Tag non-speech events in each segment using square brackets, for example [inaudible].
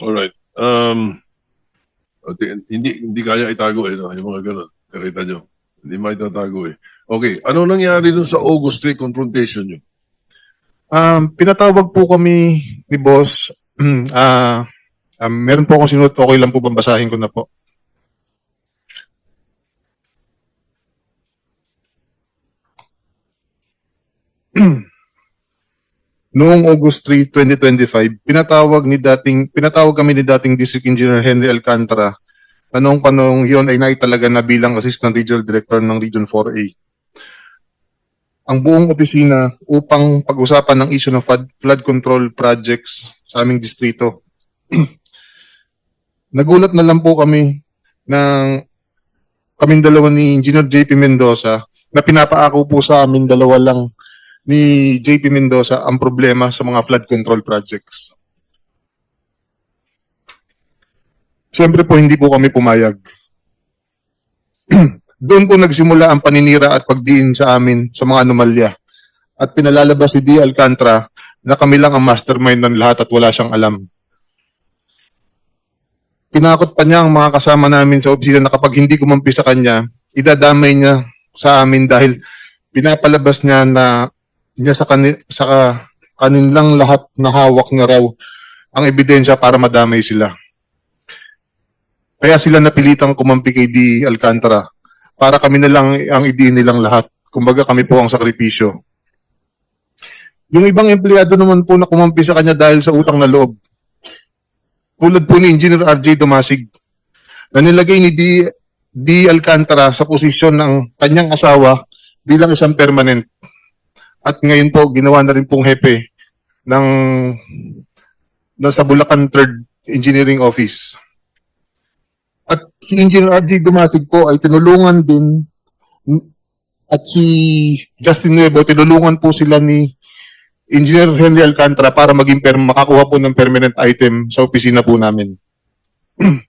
Alright. Um, okay, hindi hindi kaya itago eh, no? yung mga ganun. Nakita nyo. Hindi maitatago eh. Okay, ano nangyari dun sa August 3 confrontation nyo? Um, pinatawag po kami ni boss. [clears throat] Ah, um, meron po akong sinuot. Okay lang po bang basahin ko na po? [clears throat] Noong August 3, 2025, pinatawag ni dating pinatawag kami ni dating District Engineer Henry Alcantara. Anong panong yon ay naitalaga na bilang Assistant Regional Director ng Region 4A ang buong opisina upang pag-usapan ng issue ng flood, flood control projects sa aming distrito. [clears throat] Nagulat na lang po kami ng kaming dalawa ni Engineer JP Mendoza na pinapaako po sa amin dalawa lang ni JP Mendoza ang problema sa mga flood control projects. Siyempre po hindi po kami pumayag. [clears throat] Doon po nagsimula ang paninira at pagdiin sa amin sa mga anomalya. At pinalalabas si D. Alcantara na kami lang ang mastermind ng lahat at wala siyang alam. Tinakot pa niya ang mga kasama namin sa opisina na kapag hindi kumampi sa kanya, idadamay niya sa amin dahil pinapalabas niya na niya sa, kani, sa kanilang lahat na hawak na raw ang ebidensya para madamay sila. Kaya sila napilitang kumampi kay D. Alcantara para kami na lang ang idiin nilang lahat. Kumbaga kami po ang sakripisyo. Yung ibang empleyado naman po na kumampi sa kanya dahil sa utang na loob. Tulad po ni Engineer RJ Dumasig na nilagay ni D. D. Alcantara sa posisyon ng kanyang asawa bilang isang permanent. At ngayon po, ginawa na rin pong hepe ng, ng sa Bulacan 3rd Engineering Office. At si Engineer RJ Dumasig po ay tinulungan din at si Justin Nuevo, tinulungan po sila ni Engineer Henry Alcantara para maging makakuha po ng permanent item sa opisina po namin. [clears throat]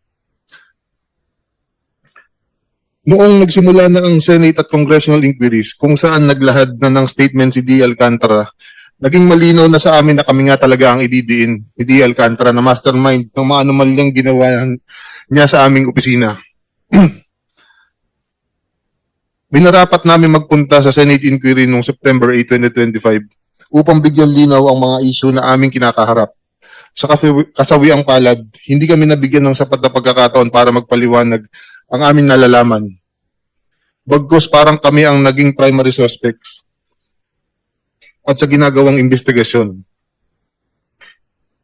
Noong nagsimula na ang Senate at Congressional inquiries kung saan naglahad na ng statement si D. Alcantara, naging malinaw na sa amin na kami nga talaga ang ididiin ni D. Alcantara na mastermind ng mga anomalyang ginawa niya sa aming opisina. [clears throat] Minarapat namin magpunta sa Senate inquiry noong September 8, 2025 upang bigyan linaw ang mga issue na aming kinakaharap. Sa kasawi- kasawiang palad, hindi kami nabigyan ng sapat na pagkakataon para magpaliwanag ang aming nalalaman. Bagkus parang kami ang naging primary suspects at sa ginagawang investigasyon.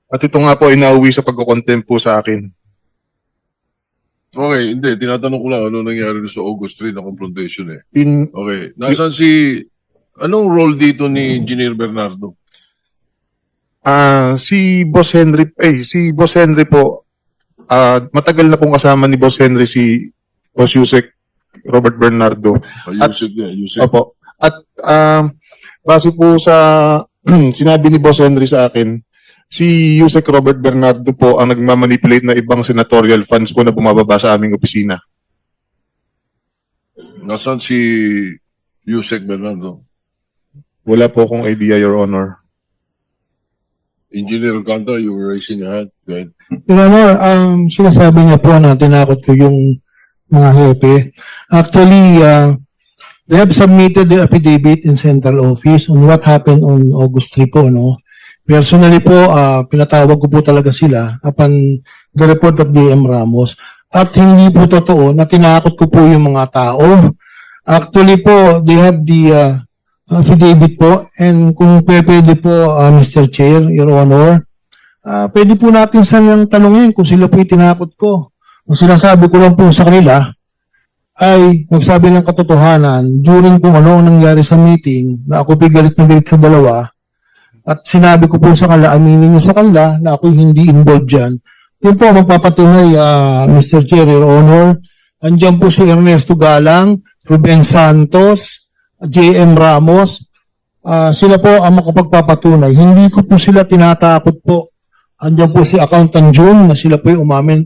At ito nga po ay nauwi sa pagkukontempt po sa akin. Okay, hindi. Tinatanong ko lang ano nangyari sa August 3 na confrontation eh. In, Okay. Nasaan si... Anong role dito ni Engineer Bernardo? Ah, si Boss Henry, eh, si Boss Henry po, ah, matagal na pong kasama ni Boss Henry si Boss Yusek Robert Bernardo. Uh, Yusek niya, Yusek. Opo. At um, base po sa [clears throat] sinabi ni Boss Henry sa akin, si Yusek Robert Bernardo po ang nagmamanipulate na ibang senatorial funds po na bumababa sa aming opisina. Nasaan si Yusek Bernardo? Wala po akong idea, Your Honor. Engineer Alcantara, you were raising a hand. Go ahead. Your Honor, um, sinasabi niya po na tinakot ko yung mga hepe. Actually, uh, they have submitted their affidavit in central office on what happened on August 3 po, no? Personally po, uh, pinatawag ko po talaga sila upon the report of DM Ramos. At hindi po totoo na tinakot ko po yung mga tao. Actually po, they have the uh, affidavit po and kung pwede po, uh, Mr. Chair, Your Honor, Ah, pwede po natin silang tanungin kung sila po tinakot ko. Ang sinasabi ko lang po sa kanila ay magsabi ng katotohanan during kung ano ang nangyari sa meeting na ako pigalit na galit sa dalawa at sinabi ko po sa kanila, aminin niyo sa kanila na ako hindi involved dyan. Yun po magpapatunay, ah, Mr. Chair, Your Honor. Andiyan po si Ernesto Galang, Ruben Santos, J.M. Ramos. Ah, sila po ang makapagpapatunay. Hindi ko po sila tinatakot po. Andiyan po si Accountant June na sila po yung umamin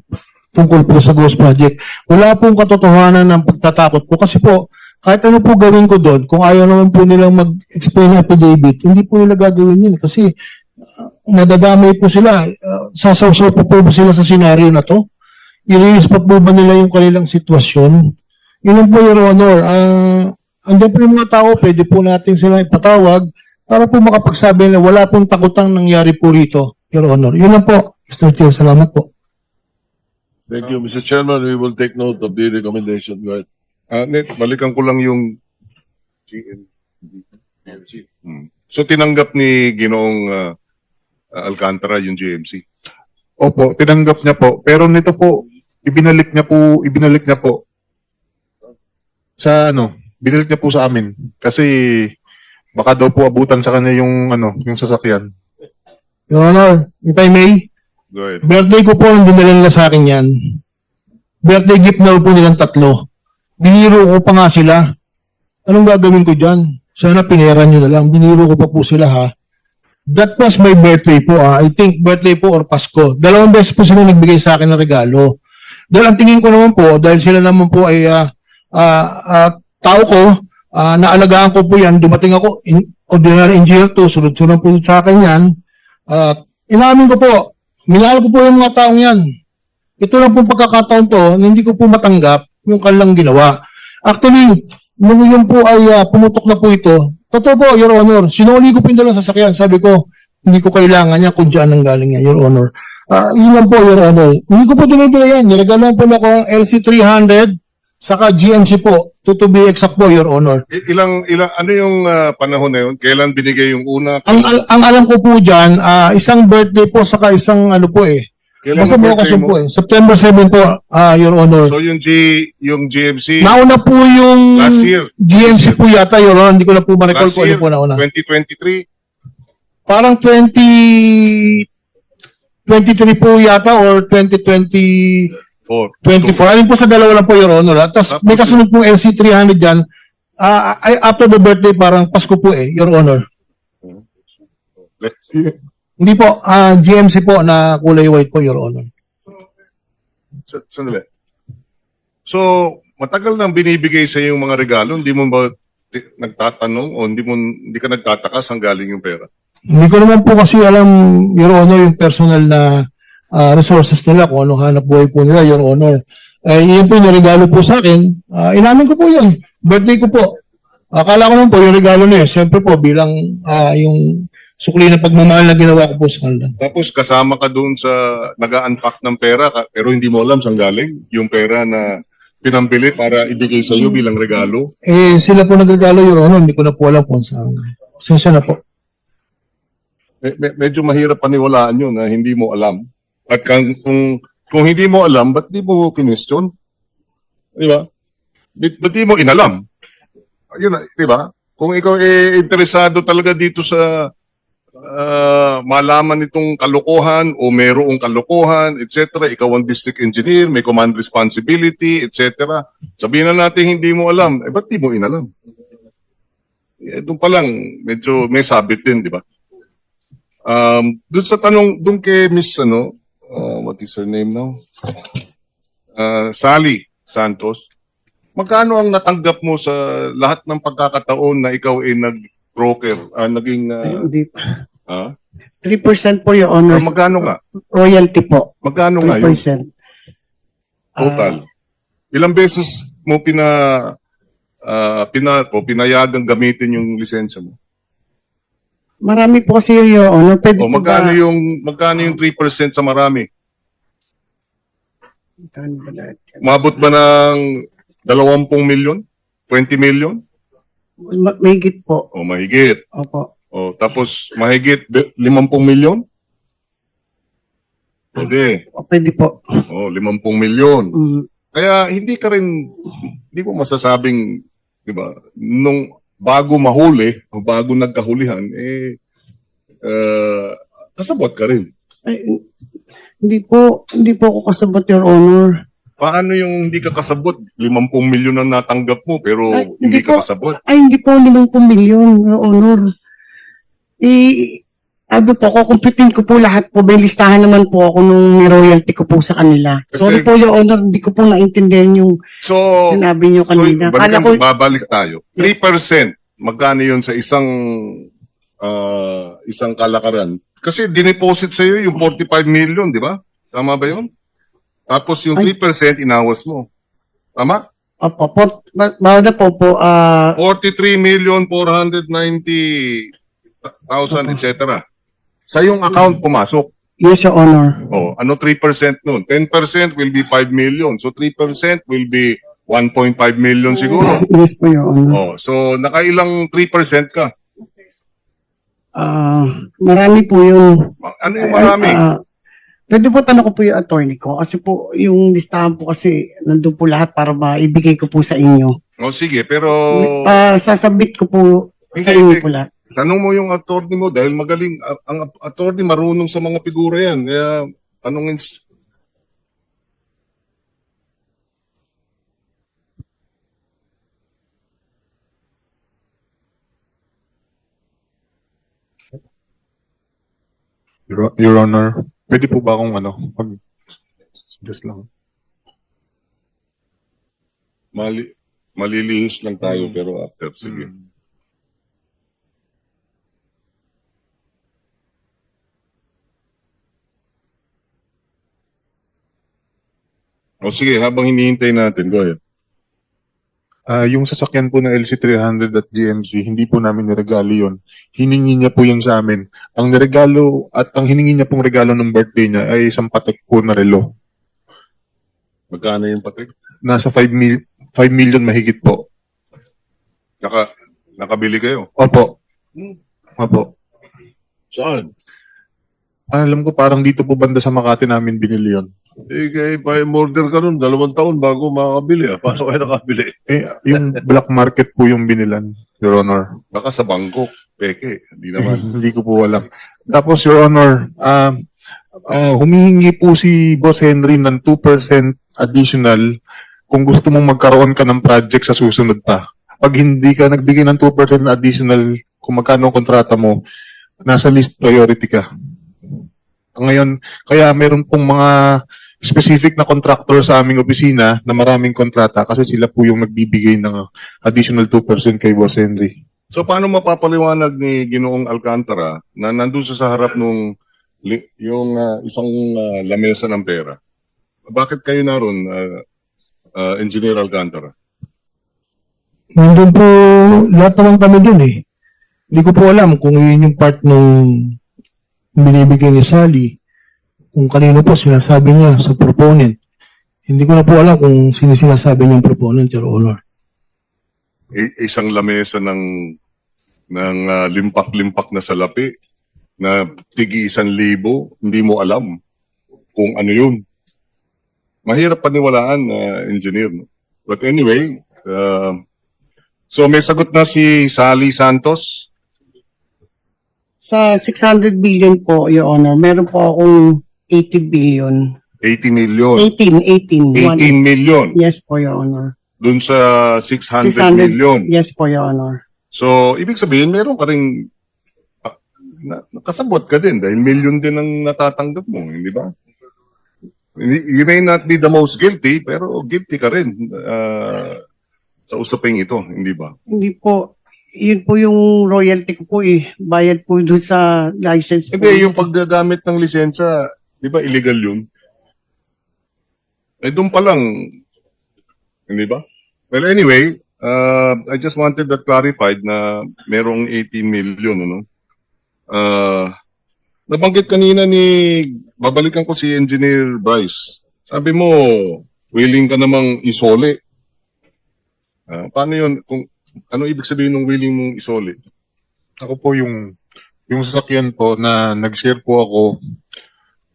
tungkol po sa Ghost Project. Wala pong katotohanan ng pagtatakot po kasi po kahit ano po gawin ko doon, kung ayaw naman po nilang mag-explain affidavit, hindi po nila gagawin yun. Kasi uh, nadadamay po sila. Uh, sasawsaw po ba sila sa senaryo na to? I-release pa po ba nila yung kanilang sitwasyon? Yun po, Your Honor. Ah, andyan po yung mga tao, pwede po natin sila ipatawag para po makapagsabi na wala pong takutang nangyari po rito, Your Honor. Yun lang po, Mr. Chair. Salamat po. Thank you, Mr. Chairman. We will take note of the recommendation. Go ahead. Ah, Net, balikan ko lang yung Hmm. So tinanggap ni Ginoong ah, Alcantara yung GMC. Opo, tinanggap niya po. Pero nito po, ibinalik niya po, ibinalik niya po sa ano, binalik niya po sa amin. Kasi baka daw po abutan sa kanya yung ano, yung sasakyan. Your Honor, if I may, Go ahead. birthday ko po nang dinala nila sa akin yan. Birthday gift na po nilang tatlo. Biniro ko pa nga sila. Anong gagawin ko dyan? Sana pinera nyo na lang. Biniro ko pa po sila ha. That was my birthday po ah. I think birthday po or Pasko. Dalawang beses po sila nagbigay sa akin ng regalo. Dahil ang tingin ko naman po, dahil sila naman po ay ah, ah, ah, tao ko, ah, naalagaan ko po yan, dumating ako, in, ordinary engineer to, sunod-sunod po sa akin yan. At inamin ko po, minahal ko po yung mga taong yan. Ito lang pong pagkakataon to, na hindi ko po matanggap yung kanilang ginawa. Actually, nung yun po ay ah, pumutok na po ito, totoo po, Your Honor, sinuli ko po yung dalawang sasakyan. Sabi ko, hindi ko kailangan yan kung dyan ang galing yan, Your Honor. Ah, yun lang po, Your Honor. Hindi ko po dinidila yan. Niregaloan po na ako ang LC300, saka GMC po, to, to be exact po, Your Honor. I- Ilang, ilang, ano yung ah, panahon na yun? Kailan binigay yung una? Ang, al- ang alam ko po dyan, ah, isang birthday po, saka isang ano po eh. Kailan Basta ang birthday mo? po eh. September 7 po, ah, Your Honor. So yung G, yung GMC, Nauna po yung Last year. GMC po yata, Your Honor. Hindi ko na po ma-recall last kung ano year, po nauna. 2023, Parang 20... 23 po yata or 2020... 4. 24. Alin po sa dalawa lang po, Your Honor. At tapos may kasunod pong LC300 dyan. Ay, after the birthday, parang Pasko po eh, Your Honor. Hindi po, ah, GMC po na kulay white po, Your Honor. Sa- Sandali. So, matagal nang binibigay sa yung mga regalo, hindi mo ba nagtatanong o hindi mo hindi ka nagtataka saan galing yung pera? Hindi ko naman po kasi alam, Your Honor, yung personal na ah, resources nila, kung anong hanap buhay po nila, Your Honor. Eh, yun po yung regalo po sa akin. Ah, inamin ko po yun. Birthday ko po. Akala ko naman po yung regalo niya. Siyempre po, bilang ah, yung sukli na pagmamahal na ginawa ko po sa kanila. Tapos kasama ka doon sa nag-unpack ng pera ka, pero hindi mo alam saan galing yung pera na pinambili para ibigay sa iyo bilang regalo. Eh, sila po nagregalo, Your Honor. Hindi ko na po alam kung saan. Sensya na po. Me- me- medyo mahirap paniwalaan yun na hindi mo alam. At kung, kung, kung hindi mo alam, ba't di mo kinwestiyon? Di ba? Ba't di mo inalam? Yun, di ba? Kung ikaw eh, interesado talaga dito sa ah, malaman itong kalokohan o merong kalokohan, etc. Ikaw ang district engineer, may command responsibility, etc. Sabihin na natin hindi mo alam, eh ba't di mo inalam? Eh, doon pa lang, medyo may sabit din, di ba? Um, doon sa tanong, doon kay Miss, ano, uh, what is her name now? Uh, Sally Santos. Magkano ang natanggap mo sa lahat ng pagkakataon na ikaw ay nag-broker, ah, naging, uh, Hindi. ah? 3% po yung Ah, honors. magkano nga? Royalty po. Magkano nga yun? 3%. Total. Ilang beses mo pina, ah, pina, o pinayagang gamitin yung lisensya mo? Marami po kasi yun yung honor. Pwede O po magkano ba- yung, magkano yung 3% sa marami? Magkano ba lahat? Umabot ba ng 20 milyon? 20 milyon? Ma- Mahigit po. O mahigit. Opo. O tapos mahigit be- 50 milyon? Pwede. O, Pwede po. O 50 milyon. Mm. Kaya hindi ka rin, hindi mo masasabing, di ba, nung bago mahuli, o bago nagkahulihan, eh, uh, kasabot ka rin. Ay, hindi po, hindi po ako kasabot your honor. Paano yung hindi ka kasabot? 50 milyon ang natanggap mo, pero Ay, hindi hindi ka po. kasabot. Ay, hindi po 50 milyon your honor. Eh, ano po, kukumpitin ko po lahat po. May listahan naman po ako nung may royalty ko po sa kanila. Kasi- Sorry po your honor, hindi ko po naintindihan yung So, sinabi niyo so kanina. Kala balikan, ko, babalik tayo. 3%, magkano yun sa isang ah, isang kalakaran. Kasi dineposit sa iyo yung 45 million, di ba? Tama ba yun? Tapos yung 3% inawas mo. Tama? Opo, po, ba, bawal na po po, ah, 43 million 490 thousand, etc. Sa yung account pumasok. yes, Your Honor. Oh, ano 3% nun? 10% will be 5 million. So 3% will be 1.5 million siguro. Yes po, Your Honor. Oh, so nakailang 3% ka? Ah, marami po yung Ano yung marami? Ah, pwede po tanong ko po yung attorney ko kasi po yung listahan po kasi nandun po lahat para maibigay ko po sa inyo. Oh, sige, pero Ah, sasabit ko po sa Hindi, inyo hindi. po lahat. Tanong mo yung attorney mo dahil magaling ang, ang attorney marunong sa mga figura yan. Kaya tanongin Your, Your Honor, pwede po ba akong ano, pag just lang. mali malilihis lang tayo pero after sige. O sige, habang hinihintay natin, go ahead. Ah, yung sasakyan po na LC300 at GMC, hindi po namin niregalo yun. Hiningi niya po yun sa amin. Ang niregalo at ang hiningi niya pong regalo ng birthday niya ay isang patek po na relo. Magkano yung patik? Nasa 5, mil, 5 million mahigit po. Naka, nakabili kayo? Opo. Opo. Saan? Alam ko parang dito po banda sa Makati namin binili yun. Eh, kaya pa order ka nun, dalawang taon bago makakabili. Ah. Paano kayo nakabili? Eh, yung black market po yung binilan, Your Honor. Baka sa Bangkok. Peke. Hindi naman. [laughs] Hindi ko po alam. Tapos, Your Honor, ah ah, humihingi po si Boss Henry ng 2% additional kung gusto mong magkaroon ka ng project sa susunod pa. Pag hindi ka nagbigay ng 2% na additional kung magkano ang kontrata mo, nasa list priority ka. Ngayon, kaya meron pong mga specific na contractor sa aming opisina na maraming kontrata kasi sila po yung nagbibigay ng additional 2% kay Boss Henry. So paano mapapaliwanag ni Ginoong Alcantara na nandun siya sa harap nung li- yung ah, isang ah, lamesa ng pera? Bakit kayo naroon, ah, ah, Engineer Alcantara? Nandun po, lahat naman kami dun eh. Hindi ko po alam kung yun yung part nung binibigay ni Sally. Kung kanino po sinasabi niya sa proponent. Hindi ko na po alam kung sino sinasabi niyang proponent, Your Honor. I- isang lamesa ng ng ah, limpak-limpak na salapi na tigi isang libo, hindi mo alam kung ano yun. Mahirap paniwalaan na engineer. No? But anyway, ah, so may sagot na si Sally Santos. Sa 600 billion po, Your Honor, meron po akong 80 billion. 80 million. 18, 18. 18 One- million Yes po, Your Honor. dun sa 600, 600 million. Yes po, Your Honor. So, ibig sabihin, meron ka rin ah, na, nakasabot ka din dahil million din ang natatanggap mo, hindi ba? You may not be the most guilty, pero guilty ka rin ah, sa usaping ito, hindi ba? Hindi po, yun po yung royalty ko po eh. Bayad po doon sa license po. Hindi, yung paggagamit ng lisensya, di ba illegal yun? Eh, doon pa lang, hindi ba? Well, anyway, uh, I just wanted that clarified na merong 18 million, ano? Uh, nabanggit kanina ni, babalikan ko si Engineer Bryce. Sabi mo, willing ka namang isole. Ah, paano yun? Kung, ano ibig sabihin ng willing mong isole? Ako po yung yung sasakyan po na nag-share po ako.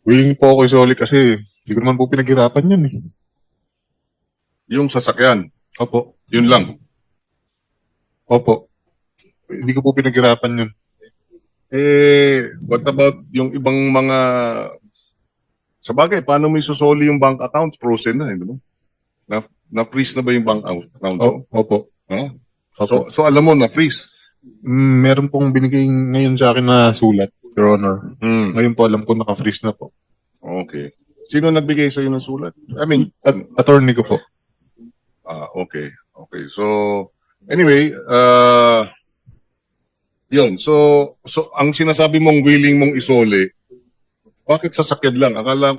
Willing po ako isoli kasi hindi ko naman po pinaghirapan yun eh. Yung sasakyan, Opo. yun lang. Opo. Hindi ko po pinaghirapan yun. Eh, what about yung ibang mga... Sa bagay, paano mo isusoli yung bank accounts? Frozen na, eh, di ba? Na, na-freeze na ba yung bank out- accounts? O- Opo. Huh? Opo. So, so alam mo, na-freeze. Mm, meron pong binigay ngayon sa akin na sulat, Your Honor. Hmm. Ngayon po alam ko naka-freeze na po. Okay. Sino nagbigay sa'yo ng sulat? I mean, At attorney ko po. ah, okay. Okay. So, anyway, uh, Yun. So, so ang sinasabi mong willing mong isole, bakit sasakyan lang? Akala